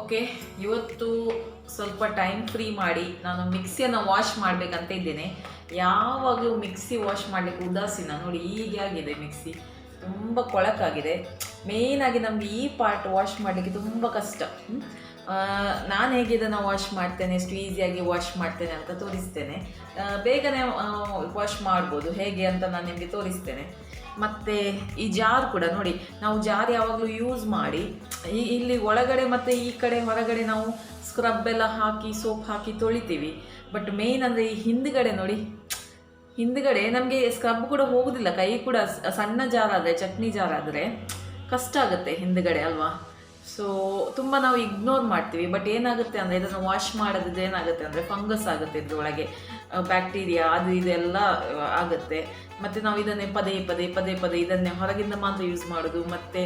Okay ಇವತ್ತು ಸ್ವಲ್ಪ time free ಮಾಡಿ ನಾನು ಮಿಕ್ಸಿಯನ್ನು ವಾಶ್ ಮಾಡಬೇಕಂತ ಇದ್ದೇನೆ. ಯಾವಾಗಲೂ ಮಿಕ್ಸಿ ವಾಶ್ ಮಾಡಲಿಕ್ಕೆ ಉದಾಸೀನ. ನೋಡಿ, ಹೀಗೆ ಆಗಿದೆ ಮಿಕ್ಸಿ. ತುಂಬ ಕೊಳಕಾಗಿದೆ. ಮೇಯ್ನಾಗಿ ನಮಗೆ ಈ ಪಾರ್ಟ್ ವಾಶ್ ಮಾಡಲಿಕ್ಕೆ ತುಂಬ ಕಷ್ಟ. ನಾನು ಹೇಗೆ ಇದನ್ನು ವಾಶ್ ಮಾಡ್ತೇನೆ, ಎಷ್ಟು ಈಸಿಯಾಗಿ ವಾಶ್ ಮಾಡ್ತೇನೆ ಅಂತ ತೋರಿಸ್ತೇನೆ. ಬೇಗನೆ ವಾಶ್ ಮಾಡ್ಬೋದು. ಹೇಗೆ ಅಂತ ನಾನು ನಿಮಗೆ ತೋರಿಸ್ತೇನೆ. ಮತ್ತು ಈ ಜಾರ್ ಕೂಡ ನೋಡಿ, ನಾವು ಜಾರ್ ಯಾವಾಗಲೂ ಯೂಸ್ ಮಾಡಿ, ಈ, ಇಲ್ಲಿ ಒಳಗಡೆ ಮತ್ತು ಈ ಕಡೆ, ಹೊರಗಡೆ ನಾವು ಸ್ಕ್ರಬ್ ಎಲ್ಲ ಹಾಕಿ ಸೋಪ್ ಹಾಕಿ ತೊಳಿತೀವಿ. ಬಟ್ ಮೇಯ್ನ್ ಅಂದರೆ ಈ ಹಿಂದ್ಗಡೆ ನೋಡಿ, ಹಿಂದ್ಗಡೆ ನಮಗೆ ಸ್ಕ್ರಬ್ ಕೂಡ ಹೋಗೋದಿಲ್ಲ. ಕೈ ಕೂಡ ಸಣ್ಣ ಜಾರ್ ಆದರೆ, ಚಟ್ನಿ ಜಾರ್ ಆದರೆ ಕಷ್ಟ ಆಗುತ್ತೆ ಹಿಂದ್ಗಡೆ ಅಲ್ವಾ? ಸೊ ತುಂಬ ನಾವು ಇಗ್ನೋರ್ ಮಾಡ್ತೀವಿ. ಬಟ್ ಏನಾಗುತ್ತೆ ಅಂದರೆ, ಇದನ್ನು ವಾಶ್ ಮಾಡೋದಿದ್ರೆ ಏನಾಗುತ್ತೆ ಅಂದರೆ ಫಂಗಸ್ ಆಗುತ್ತೆ ಇದರೊಳಗೆ. ಬ್ಯಾಕ್ಟೀರಿಯಾ ಅದು ಇದೆಲ್ಲ ಆಗುತ್ತೆ. ಮತ್ತು ನಾವು ಇದನ್ನೇ ಪದೇ ಪದೇ ಪದೇ ಪದೇ ಇದನ್ನೇ ಹೊರಗಿಂದ ಮಾತ್ರ ಯೂಸ್ ಮಾಡೋದು. ಮತ್ತು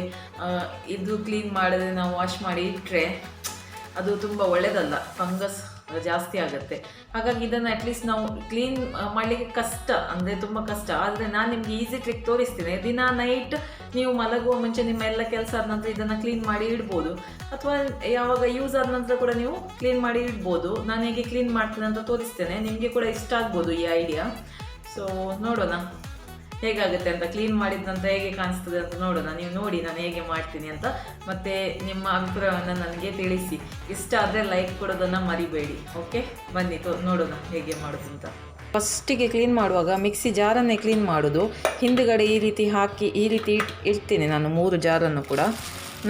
ಇದು ಕ್ಲೀನ್ ಮಾಡಿದ್ರೆ ನಾವು ವಾಶ್ ಮಾಡಿ ಇಟ್ಟರೆ ಅದು ತುಂಬ ಒಳ್ಳೆಯದಲ್ಲ ಫಂಗಸ್ ಜಾಸ್ತಿ ಆಗುತ್ತೆ. ಹಾಗಾಗಿ ಇದನ್ನು ಅಟ್ಲೀಸ್ಟ್ ನಾವು ಕ್ಲೀನ್ ಮಾಡಲಿಕ್ಕೆ ಕಷ್ಟ, ಅಂದರೆ ತುಂಬ ಕಷ್ಟ. ಆದರೆ ನಾನು ನಿಮಗೆ ಈಸಿ ಟ್ರಿಕ್ ತೋರಿಸ್ತೀನಿ. ದಿನ ನೈಟ್ ನೀವು ಮಲಗುವ ಮುಂಚೆ ನಿಮ್ಮ ಎಲ್ಲ ಕೆಲಸ ಆದ ನಂತರ ಇದನ್ನು ಕ್ಲೀನ್ ಮಾಡಿ ಇಡ್ಬೋದು. ಅಥವಾ ಯಾವಾಗ ಯೂಸ್ ಆದ ನಂತರ ಕೂಡ ನೀವು ಕ್ಲೀನ್ ಮಾಡಿ ಇಡ್ಬೋದು. ನಾನು ಹೇಗೆ ಕ್ಲೀನ್ ಮಾಡ್ತೀನಿ ಅಂತ ತೋರಿಸ್ತೇನೆ. ನಿಮಗೆ ಕೂಡ ಇಷ್ಟ ಆಗ್ಬೋದು ಈ ಐಡಿಯಾ ಸೊ ನೋಡೋಣ. ಹೇಗಾಗುತ್ತೆ ಅಂತ ಕ್ಲೀನ್ ಮಾಡಿದ ಹೇಗೆ ಕಾಣಿಸ್ತದೆ ಅಂತ ನೋಡೋಣ. ನೀವು ನೋಡಿ ನಾನು ಹೇಗೆ ಮಾಡ್ತೀನಿ ಅಂತ. ಮತ್ತೆ ನಿಮ್ಮ ಅಭಿಪ್ರಾಯವನ್ನು ನನಗೆ ತಿಳಿಸಿ. ಇಷ್ಟ ಆದರೆ ಲೈಕ್ ಕೊಡೋದನ್ನು ಮರಿಬೇಡಿ ಓಕೆ ಬನ್ನಿ, ತೋ, ನೋಡೋಣ ಹೇಗೆ ಮಾಡೋದು ಅಂತ. ಫಸ್ಟಿಗೆ ಕ್ಲೀನ್ ಮಾಡುವಾಗ ಮಿಕ್ಸಿ ಜಾರನ್ನೇ ಕ್ಲೀನ್ ಮಾಡೋದು. ಹಿಂದುಗಡೆ ಈ ರೀತಿ ಹಾಕಿ, ಈ ರೀತಿ ಇಟ್, ಇಡ್ತೀನಿ ನಾನು ಮೂರು ಜಾರನ್ನು ಕೂಡ.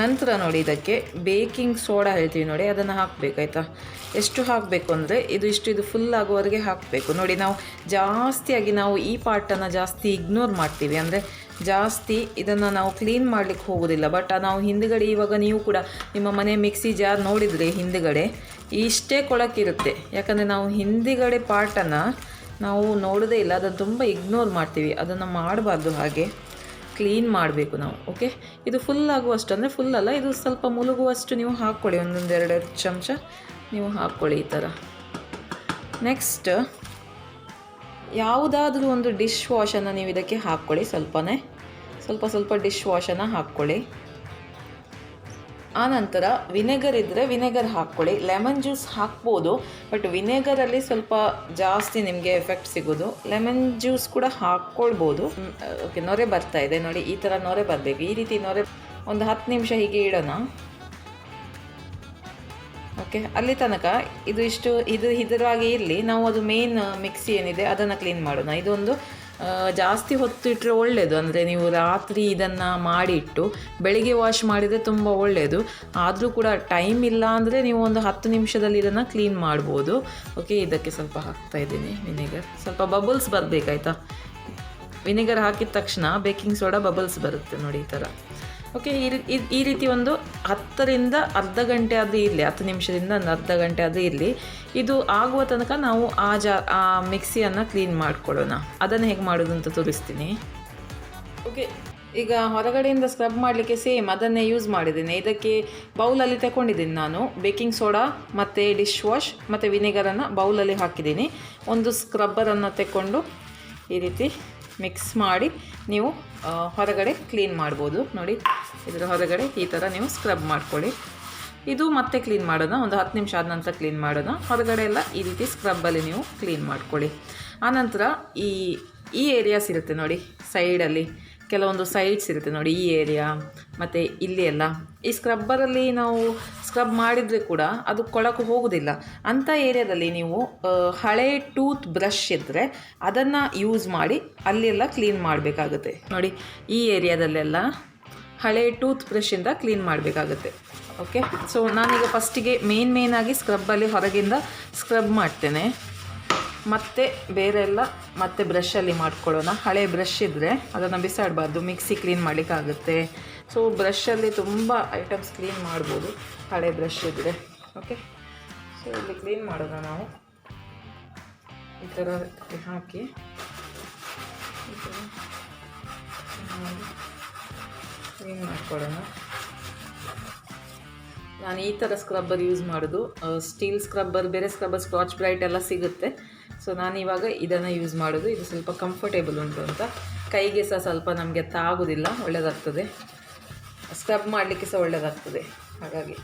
ನಂತರ ನೋಡಿ ಇದಕ್ಕೆ ಬೇಕಿಂಗ್ ಸೋಡಾ ಹೇಳ್ತೀವಿ ನೋಡಿ, ಅದನ್ನು ಹಾಕಬೇಕಾಯ್ತಾ ಎಷ್ಟು ಹಾಕಬೇಕು ಅಂದರೆ ಇದು ಇಷ್ಟು, ಇದು ಫುಲ್ ಆಗುವವರೆಗೆ ಹಾಕಬೇಕು. ನೋಡಿ, ನಾವು ಜಾಸ್ತಿಯಾಗಿ ನಾವು ಈ ಪಾರ್ಟನ್ನು ಜಾಸ್ತಿ ಇಗ್ನೋರ್ ಮಾಡ್ತೀವಿ. ಅಂದರೆ ಜಾಸ್ತಿ ಇದನ್ನು ನಾವು ಕ್ಲೀನ್ ಮಾಡಲಿಕ್ಕೆ ಹೋಗೋದಿಲ್ಲ. ಬಟ್ ನಾವು ಹಿಂದುಗಡೆ ಇವಾಗ ನೀವು ಕೂಡ ನಿಮ್ಮ ಮನೆ ಮಿಕ್ಸಿ ಜಾರ್ ನೋಡಿದರೆ ಹಿಂದುಗಡೆ ಇಷ್ಟೇ ಕೊಳಕಿರುತ್ತೆ. ಯಾಕಂದರೆ ನಾವು ಹಿಂದುಗಡೆ ಪಾರ್ಟನ್ನು ನಾವು ನೋಡೋದೇ ಇಲ್ಲ, ಅದನ್ನು ತುಂಬ ಇಗ್ನೋರ್ ಮಾಡ್ತೀವಿ. ಅದನ್ನು ಮಾಡಬಾರ್ದು ಹಾಗೆ. ಕ್ಲೀನ್ ಮಾಡಬೇಕು ನಾವು ಓಕೆ ಇದು ಫುಲ್ ಆಗುವಷ್ಟು ಅಂದರೆ ಫುಲ್ ಅಲ್ಲ, ಇದು ಸ್ವಲ್ಪ ಮುಳುಗುವಷ್ಟು ನೀವು ಹಾಕ್ಕೊಳ್ಳಿ ಒಂದೊಂದು ಎರಡೆರಡು ಚಮಚ ನೀವು ಹಾಕ್ಕೊಳ್ಳಿ ಈ ಥರ ನೆಕ್ಸ್ಟ್ ಯಾವುದಾದ್ರೂ ಒಂದು ಡಿಶ್ ವಾಶನ್ನು ನೀವು ಇದಕ್ಕೆ ಹಾಕ್ಕೊಳ್ಳಿ, ಸ್ವಲ್ಪನೇ. ಸ್ವಲ್ಪ ಸ್ವಲ್ಪ ಡಿಶ್ ವಾಶನ್ನು ಹಾಕ್ಕೊಳ್ಳಿ. ಆನಂತರ ವಿನೆಗರ್ ಇದ್ದರೆ ವಿನೆಗರ್ ಹಾಕ್ಕೊಳ್ಳಿ. ಲೆಮನ್ ಜ್ಯೂಸ್ ಹಾಕ್ಬೋದು, ಬಟ್ ವಿನೆಗರಲ್ಲಿ ಸ್ವಲ್ಪ ಜಾಸ್ತಿ ನಿಮಗೆ ಎಫೆಕ್ಟ್ ಸಿಗೋದು. ಲೆಮನ್ ಜ್ಯೂಸ್ ಕೂಡ ಹಾಕ್ಕೊಳ್ಬೋದು. ಓಕೆ, ನೊರೆ ಬರ್ತಾ ಇದೆ. ನೋಡಿ, ಈ ಥರ ನೊರೆ ಬರಬೇಕು. ಈ ರೀತಿ ನೊರೆ ಒಂದು ಹತ್ತು ನಿಮಿಷ ಹೀಗೆ ಇಡೋಣ. ಓಕೆ, ಅಲ್ಲಿ ತನಕ ಇದು ಇಷ್ಟು, ಇದು ಇದರಾಗಿ ಇರಲಿ. ನಾವು ಅದು ಮೇನ್ ಮಿಕ್ಸಿ ಏನಿದೆ, ಅದನ್ನು ಕ್ಲೀನ್ ಮಾಡೋಣ. ಇದೊಂದು ಜಾಸ್ತಿ ಹೊತ್ತು ಇಟ್ಟರೆ ಒಳ್ಳೆಯದು ಅಂದರೆ ನೀವು ರಾತ್ರಿ ಇದನ್ನು ಮಾಡಿಟ್ಟು ಬೆಳಿಗ್ಗೆ ವಾಶ್ ಮಾಡಿದರೆ ತುಂಬ ಒಳ್ಳೆಯದು ಆದರೂ ಕೂಡ ಟೈಮ್ ಇಲ್ಲ ಅಂದರೆ ನೀವು ಒಂದು ಹತ್ತು ನಿಮಿಷದಲ್ಲಿ ಇದನ್ನು ಕ್ಲೀನ್ ಮಾಡ್ಬೋದು. ಓಕೆ ಇದಕ್ಕೆ ಸ್ವಲ್ಪ ಹಾಕ್ತಾ ಇದ್ದೀನಿ ವಿನೆಗರ್ ಸ್ವಲ್ಪ ಬಬಲ್ಸ್ ಬರಬೇಕಾಯ್ತಾ? ವಿನೆಗರ್ ಹಾಕಿದ ತಕ್ಷಣ ಬೇಕಿಂಗ್ ಸೋಡಾ ಬಬಲ್ಸ್ ಬರುತ್ತೆ ನೋಡಿ ಈ ಥರ ಓಕೆ ಈ ಈ ರೀತಿ ಒಂದು ಹತ್ತರಿಂದ ಅರ್ಧ ಗಂಟೆ ಅದು ಇರಲಿ, ಹತ್ತು ನಿಮಿಷದಿಂದ ಒಂದು ಅರ್ಧ ಗಂಟೆ ಆದರೂ ಇರಲಿ, ಇದು ಆಗುವ ತನಕ ನಾವು ಆ ಜಾ, ಆ ಮಿಕ್ಸಿಯನ್ನು ಕ್ಲೀನ್ ಮಾಡ್ಕೊಳ್ಳೋಣ. ಅದನ್ನು ಹೇಗೆ ಮಾಡೋದು ಅಂತ ತೋರಿಸ್ತೀನಿ. ಓಕೆ, ಈಗ ಹೊರಗಡೆಯಿಂದ ಸ್ಕ್ರಬ್ ಮಾಡಲಿಕ್ಕೆ ಸೇಮ್ ಅದನ್ನೇ ಯೂಸ್ ಮಾಡಿದ್ದೀನಿ. ಇದಕ್ಕೆ ಬೌಲಲ್ಲಿ ತಗೊಂಡಿದ್ದೀನಿ ನಾನು. ಬೇಕಿಂಗ್ ಸೋಡಾ ಮತ್ತು ಡಿಶ್ ವಾಶ್ ಮತ್ತು ವಿನೆಗರನ್ನು ಬೌಲಲ್ಲಿ ಹಾಕಿದ್ದೀನಿ. ಒಂದು ಸ್ಕ್ರಬ್ಬರನ್ನು ತಗೊಂಡು ಈ ರೀತಿ ಮಿಕ್ಸ್ ಮಾಡಿ ನೀವು ಹೊರಗಡೆ ಕ್ಲೀನ್ ಮಾಡ್ಬೋದು. ನೋಡಿ, ಇದರ ಹೊರಗಡೆ ಈ ಥರ ನೀವು ಸ್ಕ್ರಬ್ ಮಾಡ್ಕೊಳ್ಳಿ. ಇದು ಮತ್ತೆ ಕ್ಲೀನ್ ಮಾಡೋಣ ಒಂದು ಹತ್ತು ನಿಮಿಷ ಆದ ನಂತರ ಕ್ಲೀನ್ ಮಾಡೋಣ ಹೊರಗಡೆ ಎಲ್ಲ ಈ ರೀತಿ ಸ್ಕ್ರಬ್ಬಲ್ಲಿ ನೀವು ಕ್ಲೀನ್ ಮಾಡ್ಕೊಳ್ಳಿ. ಆನಂತರ ಈ ಈ ಏರಿಯಾಸ್ ಇರುತ್ತೆ ನೋಡಿ ಸೈಡಲ್ಲಿ ಕೆಲವೊಂದು ಸೈಡ್ಸ್ ಇರುತ್ತೆ ನೋಡಿ ಈ ಏರಿಯಾ ಮತ್ತು ಇಲ್ಲಿ ಎಲ್ಲ. ಈ ಸ್ಕ್ರಬ್ಬರಲ್ಲಿ ನಾವು ಸ್ಕ್ರಬ್ ಮಾಡಿದರೆ ಕೂಡ ಅದು ಕೊಳಕು ಹೋಗೋದಿಲ್ಲ. ಅಂಥ ಏರಿಯಾದಲ್ಲಿ ನೀವು ಹಳೆ ಟೂತ್ ಬ್ರಷ್ ಇದ್ದರೆ ಅದನ್ನು ಯೂಸ್ ಮಾಡಿ ಅಲ್ಲೆಲ್ಲ ಕ್ಲೀನ್ ಮಾಡಬೇಕಾಗುತ್ತೆ. ನೋಡಿ ಈ ಏರಿಯಾದಲ್ಲೆಲ್ಲ ಹಳೆ ಟೂತ್ ಬ್ರಷಿಂದ ಕ್ಲೀನ್ ಮಾಡಬೇಕಾಗುತ್ತೆ. ಓಕೆ ಸೊ ನಾನೀಗ ಫಸ್ಟಿಗೆ ಮೇನ್ ಮೇನಾಗಿ ಸ್ಕ್ರಬ್ಬಲ್ಲಿ ಹೊರಗಿಂದ ಸ್ಕ್ರಬ್ ಮಾಡ್ತೇನೆ. ಮತ್ತು ಬೇರೆ ಎಲ್ಲ ಮತ್ತೆ ಬ್ರಷಲ್ಲಿ ಮಾಡ್ಕೊಳ್ಳೋಣ. ಹಳೆ ಬ್ರಷ್ ಇದ್ದರೆ ಅದನ್ನು ಬಿಸಾಡಬಾರ್ದು. ಮಿಕ್ಸಿ ಕ್ಲೀನ್ ಮಾಡಲಿಕ್ಕಾಗುತ್ತೆ. ಸೊ ಬ್ರಷಲ್ಲಿ ತುಂಬ ಐಟಮ್ಸ್ ಕ್ಲೀನ್ ಮಾಡ್ಬೋದು. ಹಳೆ ಬ್ರಷ್ ಇದ್ದರೆ ಓಕೆ ಸೊ ಇಲ್ಲಿ ಕ್ಲೀನ್ ಮಾಡೋಣ ನಾವು. ಈ ಥರ ಹಾಕಿ. ಈ ಥರ ಕ್ಲೀನ್ ಮಾಡ್ಕೊಳ್ಳೋಣ. ನಾನು ಈ ಥರ ಸ್ಕ್ರಬ್ಬರ್ ಯೂಸ್ ಮಾಡೋದು. ಸ್ಟೀಲ್ ಸ್ಕ್ರಬ್ಬರ್ ಬೇರೆ ಸ್ಕ್ರಬ್ಬರ್ ಸ್ಕಾಚ್ ಬ್ರೈಟ್ ಎಲ್ಲ ಸಿಗುತ್ತೆ. ಸೊ ನಾನಿವಾಗ ಇದನ್ನು ಯೂಸ್ ಮಾಡೋದು. ಇದು ಸ್ವಲ್ಪ ಕಂಫರ್ಟೇಬಲ್ ಉಂಟು ಅಂತ. ಕೈಗೆ ಸಹ ಸ್ವಲ್ಪ ನಮಗೆ ತಾಗೋದಿಲ್ಲ ಒಳ್ಳೆಯದಾಗ್ತದೆ ಸ್ಕ್ರಬ್ ಮಾಡಲಿಕ್ಕೆ ಸಹ ಒಳ್ಳೆಯದಾಗ್ತದೆ ಹಾಗಾಗಿ.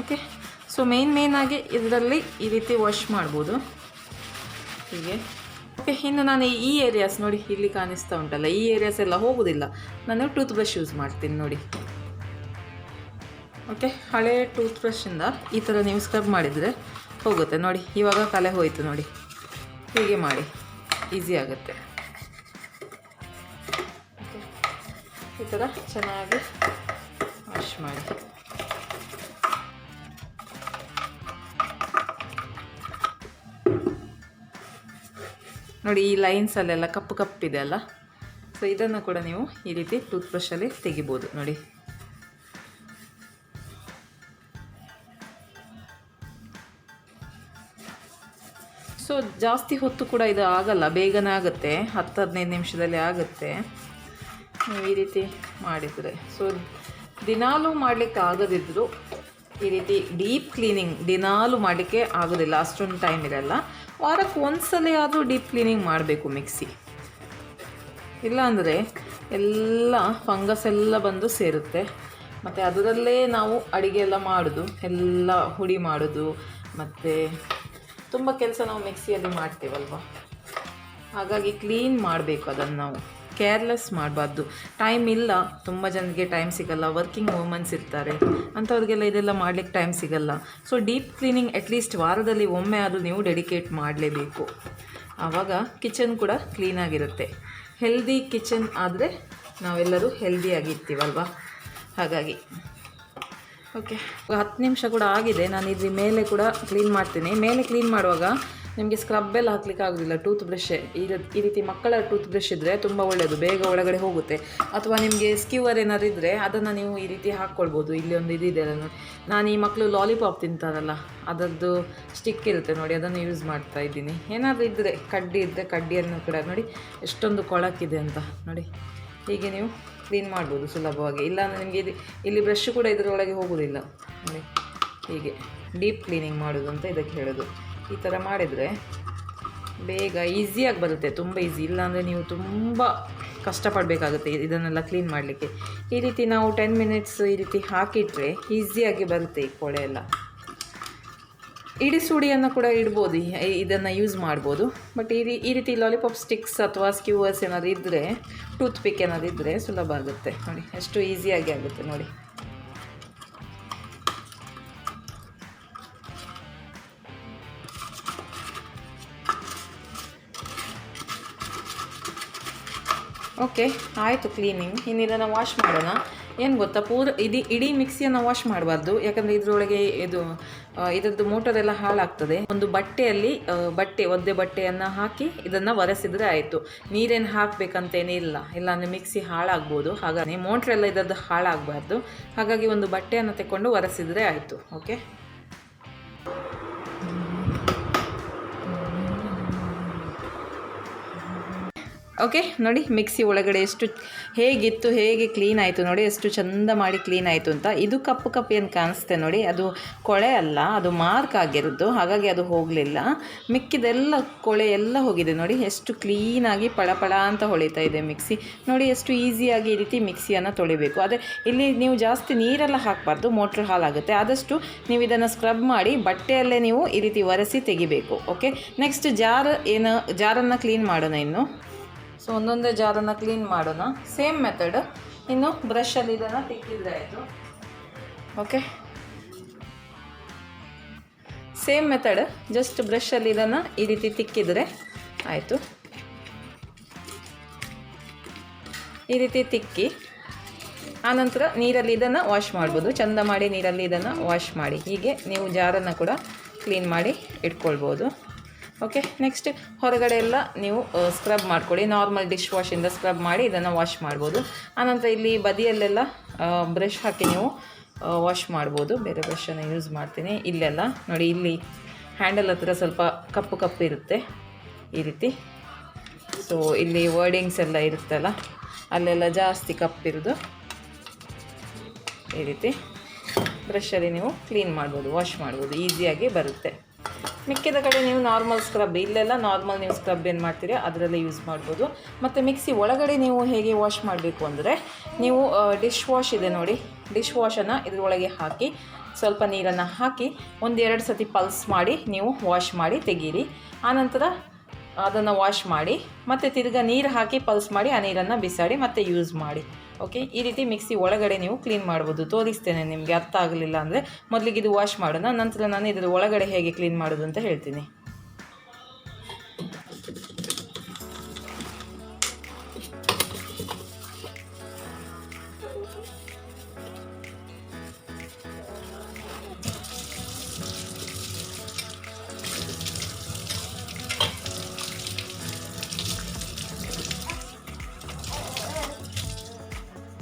ಓಕೆ ಸೊ ಮೇನ್ ಮೇಯ್ನಾಗಿ ಇದರಲ್ಲಿ ಈ ರೀತಿ ವಾಶ್ ಮಾಡ್ಬೋದು. ಹೀಗೆ. ಓಕೆ ಇನ್ನು ನಾನು ಈ ಏರಿಯಾಸ್ ನೋಡಿ ಇಲ್ಲಿ ಕಾಣಿಸ್ತಾ ಉಂಟಲ್ಲ, ಈ ಏರಿಯಾಸ್ ಎಲ್ಲ ಹೋಗೋದಿಲ್ಲ. ನಾನು ಟೂತ್ ಬ್ರಷ್ ಯೂಸ್ ಮಾಡ್ತೀನಿ ನೋಡಿ. ಓಕೆ ಹಳೆ ಟೂತ್ ಬ್ರಷಿಂದ ಈ ಥರ ನೀವು ಸ್ಕ್ರಬ್ ಮಾಡಿದರೆ ಹೋಗುತ್ತೆ. ನೋಡಿ, ಇವಾಗ ಕಲೆ ಹೋಯಿತು ನೋಡಿ. ಹೀಗೆ ಮಾಡಿ ಈಸಿ ಆಗುತ್ತೆ. ಈ ಥರ ಚೆನ್ನಾಗಿ ವಾಶ್ ಮಾಡಿ. ನೋಡಿ ಈ ಲೈನ್ಸಲ್ಲೆಲ್ಲ ಕಪ್ಪು ಕಪ್ಪಿದೆ ಅಲ್ಲ? ಸೊ ಇದನ್ನು ಕೂಡ ನೀವು ಈ ರೀತಿ ಟೂತ್ ಬ್ರಷಲ್ಲಿ ತೆಗಿಬೋದು, ನೋಡಿ. ಸೊ ಜಾಸ್ತಿ ಹೊತ್ತು ಕೂಡ ಇದು ಆಗಲ್ಲ, ಬೇಗನೆ ಆಗುತ್ತೆ ಹತ್ತು ಹದಿನೈದು ನಿಮಿಷದಲ್ಲಿ ಆಗುತ್ತೆ. ನೀವು ಈ ರೀತಿ ಮಾಡಿದರೆ. ಸೊ ದಿನಾಲೂ ಮಾಡಲಿಕ್ಕೆ ಆಗದಿದ್ದರೂ ಈ ರೀತಿ ಡೀಪ್ ಕ್ಲೀನಿಂಗ್ ದಿನಾಲೂ ಮಾಡಲಿಕ್ಕೆ ಆಗೋದಿಲ್ಲ, ಅಷ್ಟೊಂದು ಟೈಮ್ ಇರಲ್ಲ. ವಾರಕ್ಕೆ ಒಂದ್ಸಲ ಆದರೂ ಡೀಪ್ ಕ್ಲೀನಿಂಗ್ ಮಾಡಬೇಕು ಮಿಕ್ಸಿ. ಇಲ್ಲಾಂದರೆ ಎಲ್ಲ ಫಂಗಸ್ ಎಲ್ಲ ಬಂದು ಸೇರುತ್ತೆ. ಮತ್ತು ಅದರಲ್ಲೇ ನಾವು ಅಡುಗೆ ಎಲ್ಲ ಮಾಡೋದು, ಎಲ್ಲ ಹುಡಿ ಮಾಡೋದು, ಮತ್ತು ತುಂಬ ಕೆಲಸ ನಾವು ಮಿಕ್ಸಿಯಲ್ಲಿ ಮಾಡ್ತೇವಲ್ವ? ಹಾಗಾಗಿ ಕ್ಲೀನ್ ಮಾಡಬೇಕು ಅದನ್ನು ನಾವು. ಕೇರ್ಲೆಸ್ ಮಾಡಬಾರ್ದು. ಟೈಮ್ ಇಲ್ಲ, ತುಂಬ ಜನರಿಗೆ ಟೈಮ್ ಸಿಗಲ್ಲ ವರ್ಕಿಂಗ್ ವುಮನ್ಸ್ ಇರ್ತಾರೆ. ಅಂಥವ್ರಿಗೆಲ್ಲ ಇದೆಲ್ಲ ಮಾಡ್ಲಿಕ್ಕೆ ಟೈಮ್ ಸಿಗಲ್ಲ. ಸೊ ಡೀಪ್ ಕ್ಲೀನಿಂಗ್ ಅಟ್ಲೀಸ್ಟ್ ವಾರದಲ್ಲಿ ಒಮ್ಮೆ ಆದರೂ ನೀವು ಡೆಡಿಕೇಟ್ ಮಾಡಲೇಬೇಕು. ಆವಾಗ ಕಿಚನ್ ಕೂಡ ಕ್ಲೀನಾಗಿರುತ್ತೆ ಹೆಲ್ದಿ ಕಿಚನ್ ಆದರೆ ನಾವೆಲ್ಲರೂ ಹೆಲ್ದಿಯಾಗಿರ್ತೀವಲ್ವ ಹಾಗಾಗಿ. ಓಕೆ ಹತ್ತು ನಿಮಿಷ ಕೂಡ ಆಗಿದೆ. ನಾನು ಇದ್ರ ಮೇಲೆ ಕೂಡ ಕ್ಲೀನ್ ಮಾಡ್ತೀನಿ. ಮೇಲೆ ಕ್ಲೀನ್ ಮಾಡುವಾಗ ನಿಮಗೆ ಸ್ಕ್ರಬ್ ಎಲ್ಲ ಹಾಕ್ಲಿಕ್ಕೆ ಆಗೋದಿಲ್ಲ ಟೂತ್ ಬ್ರಷೇ ರೀ- ಈ ರೀತಿ ಮಕ್ಕಳ ಟೂತ್ ಬ್ರಷ್ ಇದ್ದರೆ ತುಂಬ ಒಳ್ಳೆಯದು ಬೇಗ ಒಳಗಡೆ ಹೋಗುತ್ತೆ. ಅಥವಾ ನಿಮಗೆ ಸ್ಕ್ಯೂವರ್ ಏನಾದ್ರು ಇದ್ದರೆ ಅದನ್ನು ನೀವು ಈ ರೀತಿ ಹಾಕ್ಕೊಳ್ಬೋದು. ಇಲ್ಲಿ ಒಂದು ಇದಿದೆ ಅದನ್ನು. ನಾನು ಈ ಮಕ್ಕಳು ಲಾಲಿಪಾಪ್ ತಿಂತಾರಲ್ಲ, ಅದರದ್ದು ಸ್ಟಿಕ್ ಇರುತ್ತೆ ನೋಡಿ, ಅದನ್ನು ಯೂಸ್ ಮಾಡ್ತಾ ಇದ್ದೀನಿ. ಏನಾದರೂ ಇದ್ದರೆ ಕಡ್ಡಿ ಇದ್ದರೆ ಕಡ್ಡಿಯನ್ನು ಕೂಡ ನೋಡಿ, ಎಷ್ಟೊಂದು ಕೊಳಕಿದೆ ಅಂತ ನೋಡಿ. ಹೀಗೆ ನೀವು ಕ್ಲೀನ್ ಮಾಡ್ಬೋದು ಸುಲಭವಾಗಿ. ಇಲ್ಲಾಂದರೆ ನಿಮಗೆ ಇದು ಇಲ್ಲಿ ಬ್ರಷ್ ಕೂಡ ಇದರೊಳಗೆ ಹೋಗೋದಿಲ್ಲ. ನೋಡಿ, ಹೀಗೆ. ಡೀಪ್ ಕ್ಲೀನಿಂಗ್ ಮಾಡೋದು ಅಂತ ಇದಕ್ಕೆ ಹೇಳೋದು. ಈ ಥರ ಮಾಡಿದರೆ ಬೇಗ ಈಸಿಯಾಗಿ ಬರುತ್ತೆ. ತುಂಬ ಈಸಿ ಇಲ್ಲಾಂದರೆ ನೀವು ತುಂಬ ಕಷ್ಟಪಡಬೇಕಾಗುತ್ತೆ ಇದನ್ನೆಲ್ಲ ಕ್ಲೀನ್ ಮಾಡಲಿಕ್ಕೆ. ಈ ರೀತಿ ನಾವು ಟೆನ್ ಮಿನಿಟ್ಸ್ ಈ ರೀತಿ ಹಾಕಿಟ್ರೆ ಈಸಿಯಾಗಿ ಬರುತ್ತೆ ಈ ಕೊಳೆ ಎಲ್ಲ. ಇಡಿಸುಡಿಯನ್ನು ಕೂಡ ಇಡ್ಬೋದು. ಇದನ್ನು ಯೂಸ್ ಮಾಡ್ಬೋದು. ಬಟ್ ಈ ಈ ರೀತಿ ಲಾಲಿಪಾಪ್ ಸ್ಟಿಕ್ಸ್ ಅಥವಾ ಸ್ಕ್ಯೂವರ್ಸ್ ಏನಾದ್ರು ಇದ್ದರೆ ಟೂತ್ ಪಿಕ್ ಏನಾದ್ರು ಇದ್ದರೆ ಸುಲಭ ಆಗುತ್ತೆ. ನೋಡಿ ಎಷ್ಟು ಈಸಿಯಾಗಿ ಆಗುತ್ತೆ ನೋಡಿ. ಓಕೆ ಆಯಿತು ಕ್ಲೀನಿಂಗ್ ಇನ್ನು ಇದನ್ನು ವಾಶ್ ಮಾಡೋಣ. ಏನು ಗೊತ್ತಾ? ಪೂರ ಇಡೀ ಇಡೀ ಮಿಕ್ಸಿಯನ್ನು ವಾಶ್ ಮಾಡಬಾರ್ದು. ಯಾಕಂದರೆ ಇದರೊಳಗೆ ಇದು ಇದರದ್ದು ಮೋಟರ್ ಎಲ್ಲ ಹಾಳಾಗ್ತದೆ. ಒಂದು ಬಟ್ಟೆಯಲ್ಲಿ ಬಟ್ಟೆ, ಒದ್ದೆ ಬಟ್ಟೆಯನ್ನು ಹಾಕಿ ಇದನ್ನು ಒರೆಸಿದರೆ ಆಯಿತು. ನೀರೇನು ಹಾಕಬೇಕಂತೇನಿಲ್ಲ ಇಲ್ಲಾಂದರೆ ಮಿಕ್ಸಿ ಹಾಳಾಗ್ಬೋದು. ಹಾಗಾಗಿ ಮೋಟ್ರೆಲ್ಲ ಇದರದ್ದು ಹಾಳಾಗಬಾರ್ದು. ಹಾಗಾಗಿ ಒಂದು ಬಟ್ಟೆಯನ್ನು ತಗೊಂಡು ಒರೆಸಿದರೆ ಆಯಿತು. ಓಕೆ ಓಕೆ ನೋಡಿ, ಮಿಕ್ಸಿ ಒಳಗಡೆ ಎಷ್ಟು ಹೇಗಿತ್ತು, ಹೇಗೆ ಕ್ಲೀನ್ ಆಯಿತು ನೋಡಿ, ಎಷ್ಟು ಚಂದ ಮಾಡಿ ಕ್ಲೀನ್ ಆಯಿತು ಅಂತ. ಇದು ಕಪ್ಪು ಕಪ್ಪು ಏನು ಕಾಣಿಸ್ತೆ ನೋಡಿ, ಅದು ಕೊಳೆ ಅಲ್ಲ, ಅದು ಮಾರ್ಕ್ ಆಗಿರೋದು, ಹಾಗಾಗಿ ಅದು ಹೋಗಲಿಲ್ಲ. ಮಿಕ್ಕಿದೆಲ್ಲ ಕೊಳೆ ಎಲ್ಲ ಹೋಗಿದೆ ನೋಡಿ, ಎಷ್ಟು ಕ್ಲೀನಾಗಿ ಪಳಪಳ ಅಂತ ಹೊಳಿತಾ ಇದೆ ಮಿಕ್ಸಿ. ನೋಡಿ, ಎಷ್ಟು ಈಸಿಯಾಗಿ ಈ ರೀತಿ ಮಿಕ್ಸಿಯನ್ನು ತೊಳಿಬೇಕು. ಅದೇ, ಇಲ್ಲಿ ನೀವು ಜಾಸ್ತಿ ನೀರೆಲ್ಲ ಹಾಕಬಾರ್ದು ಮೋಟ್ರ್ ಹಾಲಾಗುತ್ತೆ ಆದಷ್ಟು ನೀವು ಇದನ್ನು ಸ್ಕ್ರಬ್ ಮಾಡಿ, ಬಟ್ಟೆಯಲ್ಲೇ ನೀವು ಈ ರೀತಿ ಒರೆಸಿ ತೆಗಿಬೇಕು. ಓಕೆ ನೆಕ್ಸ್ಟ್ ಜಾರ್ ಏನು, ಜಾರನ್ನು ಕ್ಲೀನ್ ಮಾಡೋಣ ಇನ್ನು. ಸೊ ಒಂದೊಂದೇ ಜಾರನ್ನು ಕ್ಲೀನ್ ಮಾಡೋಣ. ಸೇಮ್ ಮೆಥಡ್ ಇನ್ನು ಬ್ರಷಲ್ಲಿ ಇದನ್ನು ತಿಕ್ಕಿದ್ರೆ ಆಯಿತು. ಓಕೆ ಸೇಮ್ ಮೆಥಡ್ ಜಸ್ಟ್ ಬ್ರಷಲ್ಲಿ ಇದನ್ನು ಈ ರೀತಿ ತಿಕ್ಕಿದರೆ ಆಯಿತು. ಈ ರೀತಿ ತಿಕ್ಕಿ, ಆನಂತರ ನೀರಲ್ಲಿ ಇದನ್ನು ವಾಶ್ ಮಾಡ್ಬೋದು. ಚಂದ ಮಾಡಿ ನೀರಲ್ಲಿ ಇದನ್ನು ವಾಶ್ ಮಾಡಿ. ಹೀಗೆ ನೀವು ಜಾರನ್ನು ಕೂಡ ಕ್ಲೀನ್ ಮಾಡಿ ಇಟ್ಕೊಳ್ಬೋದು. ಓಕೆ ನೆಕ್ಸ್ಟ್ ಹೊರಗಡೆ ಎಲ್ಲ ನೀವು ಸ್ಕ್ರಬ್ ಮಾಡ್ಕೊಳ್ಳಿ. ನಾರ್ಮಲ್ ಡಿಶ್ ವಾಶಿಂದ ಸ್ಕ್ರಬ್ ಮಾಡಿ ಇದನ್ನು ವಾಶ್ ಮಾಡ್ಬೋದು. ಆನಂತರ ಇಲ್ಲಿ ಬದಿಯಲ್ಲೆಲ್ಲ ಬ್ರಷ್ ಹಾಕಿ ನೀವು ವಾಶ್ ಮಾಡ್ಬೋದು. ಬೇರೆ ಬ್ರಷನ್ನು ಯೂಸ್ ಮಾಡ್ತೀನಿ. ಇಲ್ಲೆಲ್ಲ, ನೋಡಿ ಇಲ್ಲಿ ಹ್ಯಾಂಡಲ್ ಹತ್ತಿರ ಸ್ವಲ್ಪ ಕಪ್ಪು ಕಪ್ಪು ಇರುತ್ತೆ ಈ ರೀತಿ. ಸೊ ಇಲ್ಲಿ ವರ್ಡಿಂಗ್ಸ್ ಎಲ್ಲ ಇರುತ್ತಲ್ಲ, ಅಲ್ಲೆಲ್ಲ ಜಾಸ್ತಿ ಕಪ್ಪಿರೋದು ಈ ರೀತಿ. ಬ್ರಷಲ್ಲಿ ನೀವು ಕ್ಲೀನ್ ಮಾಡ್ಬೋದು ವಾಶ್ ಮಾಡ್ಬೋದು. ಈಸಿಯಾಗಿ ಬರುತ್ತೆ. ಮಿಕ್ಕಿದ ಕಡೆ ನೀವು ನಾರ್ಮಲ್ ಸ್ಕ್ರಬ್ ಇಲ್ಲೆಲ್ಲ ನಾರ್ಮಲ್ ನೀವು ಸ್ಕ್ರಬ್ ಏನು ಮಾಡ್ತೀರಿ? ಅದರಲ್ಲೇ ಯೂಸ್ ಮಾಡ್ಬೋದು. ಮತ್ತು ಮಿಕ್ಸಿ ಒಳಗಡೆ ನೀವು ಹೇಗೆ ವಾಶ್ ಮಾಡಬೇಕು ಅಂದರೆ, ನೀವು ಡಿಶ್ ವಾಶ್ ಇದೆ ನೋಡಿ. ಡಿಶ್ ವಾಶನ್ನು ಇದರೊಳಗೆ ಹಾಕಿ, ಸ್ವಲ್ಪ ನೀರನ್ನು ಹಾಕಿ, ಒಂದೆರಡು ಸತಿ ಪಲ್ಸ್ ಮಾಡಿ ನೀವು ವಾಶ್ ಮಾಡಿ ತೆಗೀರಿ. ಆನಂತರ ಅದನ್ನು ವಾಶ್ ಮಾಡಿ, ಮತ್ತು ತಿರ್ಗಾ ನೀರು ಹಾಕಿ ಪಲ್ಸ್ ಮಾಡಿ, ಆ ನೀರನ್ನು ಬಿಸಾಡಿ, ಮತ್ತು ಯೂಸ್ ಮಾಡಿ. ಓಕೆ ಈ ರೀತಿ ಮಿಕ್ಸಿ ಒಳಗಡೆ ನೀವು ಕ್ಲೀನ್ ಮಾಡ್ಬೋದು. ತೋರಿಸ್ತೇನೆ ನಿಮಗೆ, ಅರ್ಥ ಆಗಲಿಲ್ಲ ಅಂದರೆ ಮೊದಲಿಗೆ ಇದು ವಾಶ್ ಮಾಡೋಣ, ನಂತರ ನಾನು ಇದರ ಒಳಗಡೆ ಹೇಗೆ ಕ್ಲೀನ್ ಮಾಡೋದು ಅಂತ ಹೇಳ್ತೀನಿ.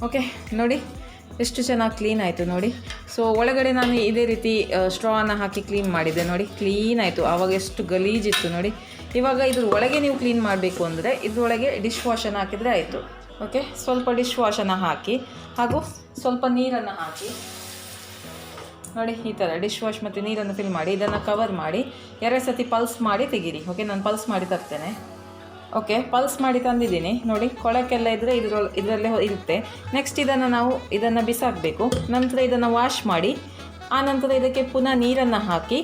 ಓಕೆ ನೋಡಿ, ಎಷ್ಟು ಚೆನ್ನಾಗಿ ಕ್ಲೀನ್ ಆಯಿತು ನೋಡಿ. ಸೊ ಒಳಗಡೆ ನಾನು ಇದೇ ರೀತಿ ಸ್ಟ್ರಾನ ಹಾಕಿ ಕ್ಲೀನ್ ಮಾಡಿದ್ದೆ ನೋಡಿ. ಕ್ಲೀನ್ ಆಯಿತು, ಆವಾಗ ಎಷ್ಟು ಗಲೀಜಿತ್ತು ನೋಡಿ. ಇವಾಗ ಇದ್ರ ಒಳಗೆ ನೀವು ಕ್ಲೀನ್ ಮಾಡಬೇಕು ಅಂದರೆ, ಇದರೊಳಗೆ ಡಿಶ್ ವಾಶನ್ನು ಹಾಕಿದರೆ ಆಯಿತು. ಓಕೆ ಸ್ವಲ್ಪ ಡಿಶ್ ವಾಶನ್ನು ಹಾಕಿ, ಹಾಗೂ ಸ್ವಲ್ಪ ನೀರನ್ನು ಹಾಕಿ. ನೋಡಿ, ಈ ಥರ ಡಿಶ್ ವಾಶ್ ಮತ್ತು ನೀರನ್ನು ಫಿಲ್ ಮಾಡಿ, ಇದನ್ನು ಕವರ್ ಮಾಡಿ. ಎರಡು ಸತಿ ಪಲ್ಸ್ ಮಾಡಿ ತೆಗೀರಿ. ಓಕೆ ನಾನು ಪಲ್ಸ್ ಮಾಡಿ ತರ್ತೇನೆ. ಓಕೆ ಪಲ್ಸ್ ಮಾಡಿ ತಂದಿದ್ದೀನಿ. ನೋಡಿ, ಕೊಳಕೆಲ್ಲ ಇದ್ದರೆ ಇದ್ರ ಇದರಲ್ಲೇ ಇರುತ್ತೆ. ನೆಕ್ಸ್ಟ್ ಇದನ್ನು ನಾವು ಇದನ್ನು ಬಿಸಾಕಬೇಕು. ನಂತರ ಇದನ್ನು ವಾಶ್ ಮಾಡಿ, ಆ ನಂತರ ಇದಕ್ಕೆ ಪುನಃ ನೀರನ್ನು ಹಾಕಿ,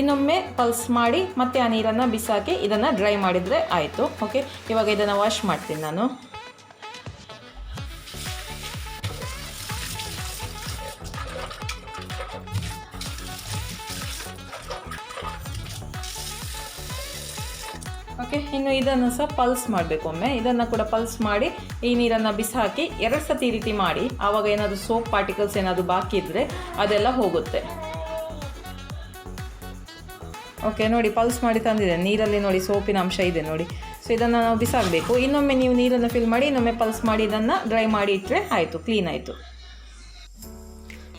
ಇನ್ನೊಮ್ಮೆ ಪಲ್ಸ್ ಮಾಡಿ, ಮತ್ತೆ ಆ ನೀರನ್ನು ಬಿಸಾಕಿ ಇದನ್ನು ಡ್ರೈ ಮಾಡಿದರೆ ಆಯಿತು. ಓಕೆ ಇವಾಗ ಇದನ್ನು ವಾಶ್ ಮಾಡ್ತೀನಿ ನಾನು. ಓಕೆ ಇನ್ನು ಇದನ್ನು ಸಹ ಪಲ್ಸ್ ಮಾಡಬೇಕು ಒಮ್ಮೆ. ಇದನ್ನು ಕೂಡ ಪಲ್ಸ್ ಮಾಡಿ, ಈ ನೀರನ್ನು ಬಿಸಾಕಿ ಎರಡು ಸತಿ ರೀತಿ ಮಾಡಿ. ಆವಾಗ ಏನಾದರೂ ಸೋಪ್ ಪಾರ್ಟಿಕಲ್ಸ್ ಏನಾದರೂ ಬಾಕಿ ಇದ್ದರೆ ಅದೆಲ್ಲ ಹೋಗುತ್ತೆ. ಓಕೆ ನೋಡಿ ಪಲ್ಸ್ ಮಾಡಿ ತಂದಿದೆ. ನೀರಲ್ಲಿ ನೋಡಿ ಸೋಪಿನ ಅಂಶ ಇದೆ ನೋಡಿ. ಸೊ ಇದನ್ನು ನಾವು ಬಿಸಾಕಬೇಕು. ಇನ್ನೊಮ್ಮೆ ನೀವು ನೀರನ್ನು ಫಿಲ್ ಮಾಡಿ, ಇನ್ನೊಮ್ಮೆ ಪಲ್ಸ್ ಮಾಡಿ, ಇದನ್ನು ಡ್ರೈ ಮಾಡಿ ಇಟ್ಟರೆ ಆಯಿತು ಕ್ಲೀನ್ ಆಯಿತು.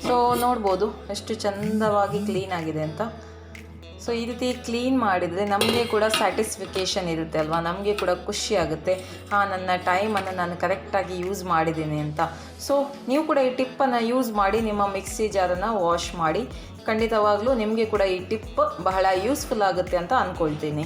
ಸೊ ನೋಡ್ಬೋದು ಎಷ್ಟು ಚಂದವಾಗಿ ಕ್ಲೀನ್ ಆಗಿದೆ ಅಂತ. ಸೊ ಈ ರೀತಿ ಕ್ಲೀನ್ ಮಾಡಿದರೆ ನಮಗೆ ಕೂಡ ಸ್ಯಾಟಿಸ್ಫಿಕೇಷನ್ ಇರುತ್ತೆ ಅಲ್ವಾ? ನಮಗೆ ಕೂಡ ಖುಷಿ ಆಗುತ್ತೆ. ಹಾಂ, ನನ್ನ ಟೈಮನ್ನು ನಾನು ಕರೆಕ್ಟಾಗಿ ಯೂಸ್ ಮಾಡಿದ್ದೀನಿ ಅಂತ. ಸೊ ನೀವು ಕೂಡ ಈ ಟಿಪ್ಪನ್ನು ಯೂಸ್ ಮಾಡಿ, ನಿಮ್ಮ ಮಿಕ್ಸಿ ಜಾರನ್ನು ವಾಶ್ ಮಾಡಿ, ಖಂಡಿತವಾಗ್ಲೂ ನಿಮಗೆ ಕೂಡ ಈ ಟಿಪ್ ಬಹಳ ಯೂಸ್ಫುಲ್ ಆಗುತ್ತೆ ಅಂತ ಅಂದ್ಕೊಳ್ತೀನಿ